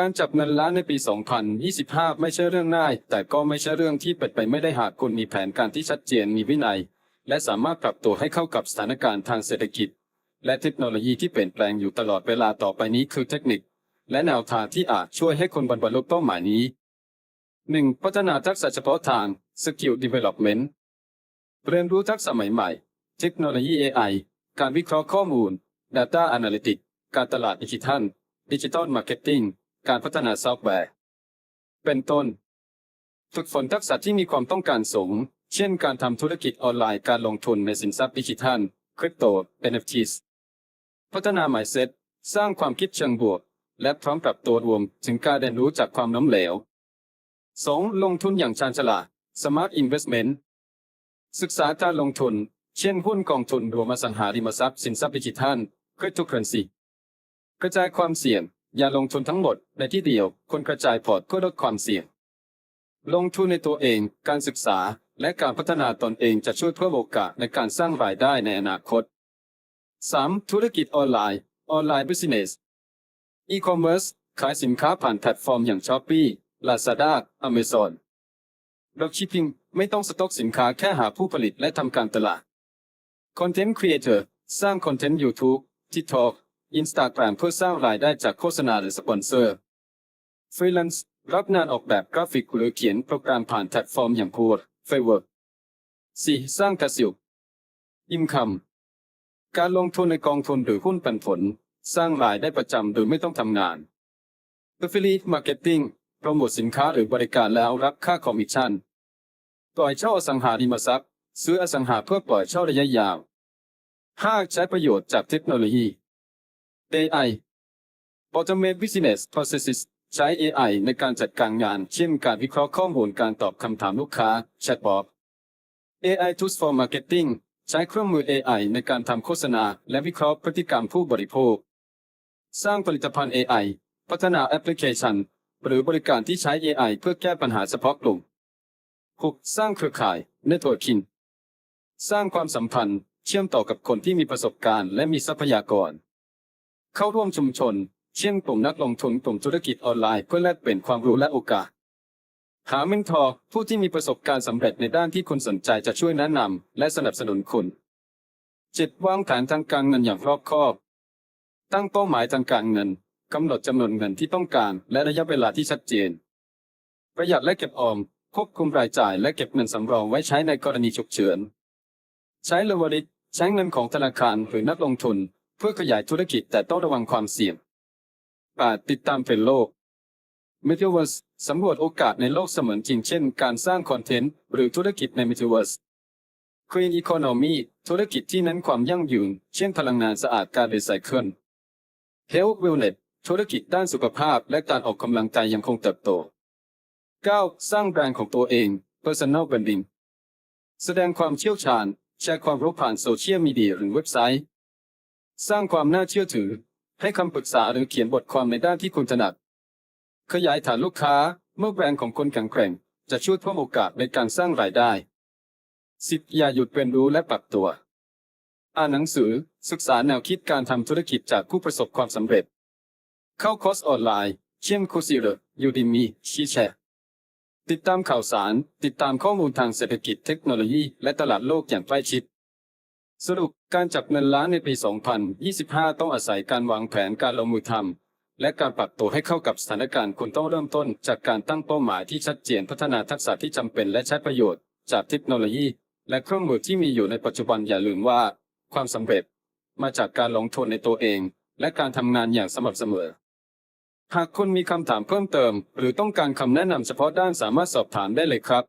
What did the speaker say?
การจับเงินล้านในปี 2025 ไม่ใช่เรื่องง่าย แต่ก็ไม่ใช่เรื่องที่เป็นไปไม่ได้หากคุณมีแผนการที่ชัดเจนมีวินัย และสามารถปรับตัวให้เข้ากับสถานการณ์ทางเศรษฐกิจ และเทคโนโลยีที่เปลี่ยนแปลงอยู่ตลอดเวลาต่อไปนี้คือเทคนิค และแนวทางที่อาจช่วยให้คุณบรรลุเป้าหมายนี้ 1. พัฒนาทักษะเฉพาะทาง Skill Development เรียนรู้ทักษะใหม่ๆ เทคโนโลยี AI การวิเคราะห์ข้อมูล Data Analytics การตลาดดิจิทัล Digital Marketing การพัฒนาซอฟต์แวร์ เป็นต้น ฝึกฝนทักษะที่มีความต้องการสูง เช่นการทำธุรกิจออนไลน์การลงทุนในสินทรัพย์ดิจิทัลคริปโต NFTs พัฒนา mindset สร้างความคิดเชิงบวก และพร้อมปรับตัวรวมถึงการเรียนรู้จากความล้มเหลว 2. ลงทุนอย่างชาญฉลาด Smart Investment ศึกษาการลงทุน เช่นหุ้นกองทุนรวมอสังหาริมทรัพย์สินทรัพย์ดิจิทัล Cryptocurrency กระจายความเสี่ยง อย่าลงทุนทั้งหมดในที่เดียวควรกระจายพอร์ตเพื่อลดความเสี่ยง ลงทุนในตัวเอง การศึกษา และการพัฒนาตนเองจะช่วยเพิ่มโอกาสในการสร้างรายได้ในอนาคต 3. ธุรกิจออนไลน์ออนไลน์ Business อีคอมเมิร์ซขายสินค้าผ่านแพลตฟอร์มอย่าง Shopee Lazada Amazon Dropshipping ไม่ต้องสต็อกสินค้าแค่หาผู้ผลิตและทำการตลาด Content Creator สร้างคอนเทนต์ YouTube TikTok Instagram เพื่อสร้างรายได้จากโฆษณาหรือสปอนเซอร์ Freelance รับงานออกแบบกราฟิกหรือเขียนโปรแกรมผ่านแพลตฟอร์มอย่าง Upwork Fiverr 4. สร้างกระสิว Income การลงทุนในกองทุนหรือหุ้นปันผล สร้างรายได้ประจำโดยไม่ต้องทำงาน Affiliate Marketing โปรโมทสินค้าหรือบริการแล้วรับค่าคอมมิชชั่น ปล่อยเช่าอสังหาริมทรัพย์ ซื้ออสังหาเพื่อปล่อยเช่าระยะยาว 5. ใช้ประโยชน์จากเทคโนโลยี AI Automate Business Processes ใช้ AI ในการจัดการงาน เช่นการวิเคราะห์ข้อมูลการตอบคำถามลูกค้า Chatbot AI Tools for Marketing ใช้เครื่องมือ AI ในการทำโฆษณา และวิเคราะห์พฤติกรรมผู้บริโภค สร้างผลิตภัณฑ์ AI พัฒนาแอปพลิเคชัน หรือบริการที่ใช้ AI เพื่อแก้ปัญหาเฉพาะกลุ่ม 6. สร้างเครือข่าย Networking สร้างความสัมพันธ์ เชื่อมต่อกับคนที่มีประสบการณ์และมีทรัพยากร เข้าร่วมชุมชน เช่นกลุ่มนักลงทุนกลุ่มธุรกิจออนไลน์เพื่อแลกเปลี่ยนความรู้และโอกาส หาเมนทอร์ผู้ที่มีประสบการณ์สำเร็จในด้านที่คุณสนใจจะช่วยแนะนำและสนับสนุนคุณ 7. วางแผนทางการเงินอย่างรอบคอบ ตั้งเป้าหมายทางการเงินกำหนดจำนวนเงินที่ต้องการ และระยะเวลาที่ชัดเจน ประหยัดและเก็บออมควบคุมรายจ่ายและเก็บเงินสำรองไว้ใช้ในกรณีฉุกเฉิน ใช้เลเวอริจใช้เงินของธนาคารหรือนักลงทุน เพื่อขยายธุรกิจแต่ต้องระวังความเสี่ยง 8. ติดตามเทรนโลก Metaverse สำรวจโอกาสในโลกเสมือนจริงเช่น การสร้างคอนเทนต์หรือธุรกิจใน Metaverse Green Economy ธุรกิจที่เน้นความยั่งยืน เช่นพลังงานสะอาดการรีไซเคิล Health Wellness ธุรกิจด้านสุขภาพและการออกกำลังกายยังคงเติบโต 9. สร้างแบรนด์ของตัวเอง Personal Branding แสดงความเชี่ยวชาญ แชร์ความรู้ผ่านโซเชียลมีเดียหรือเว็บไซต์ สร้างความน่าเชื่อถือ ให้คำปรึกษาหรือเขียนบทความในด้านที่คุณถนัด ขยายฐานลูกค้าเมื่อแบรนด์ของคนแข็งแกร่ง จะช่วยเพิ่มโอกาสในการสร้างรายได้ 10. อย่าหยุดเรียนรู้และปรับตัว อ่านหนังสือ ศึกษาแนวคิดการทำธุรกิจจากผู้ประสบความสำเร็จ เข้าคอร์สออนไลน์ เช่นคูซิเรยูดิมีชีแชร์ติดตามข่าวสาร ติดตามข้อมูลทางเศรษฐกิจเทคโนโลยี และตลาดโลกอย่างใกล้ชิด สรุปการจับเงินล้านในปี 2025 ต้องอาศัยการวางแผนการลงมือทำและการปรับตัวให้เข้ากับสถานการณ์คุณต้องเริ่มต้น จากการตั้งเป้าหมายที่ชัดเจนพัฒนาทักษะที่จำเป็นและใช้ประโยชน์ จากเทคโนโลยี และเครื่องมือที่มีอยู่ในปัจจุบันอย่าลืมว่า ความสำเร็จ มาจากการลงทุนในตัวเอง และการทำงานอย่างสม่ำเสมอ หากคุณมีคำถามเพิ่มเติม หรือต้องการคำแนะนำเฉพาะด้านสามารถสอบถามได้เลยครับ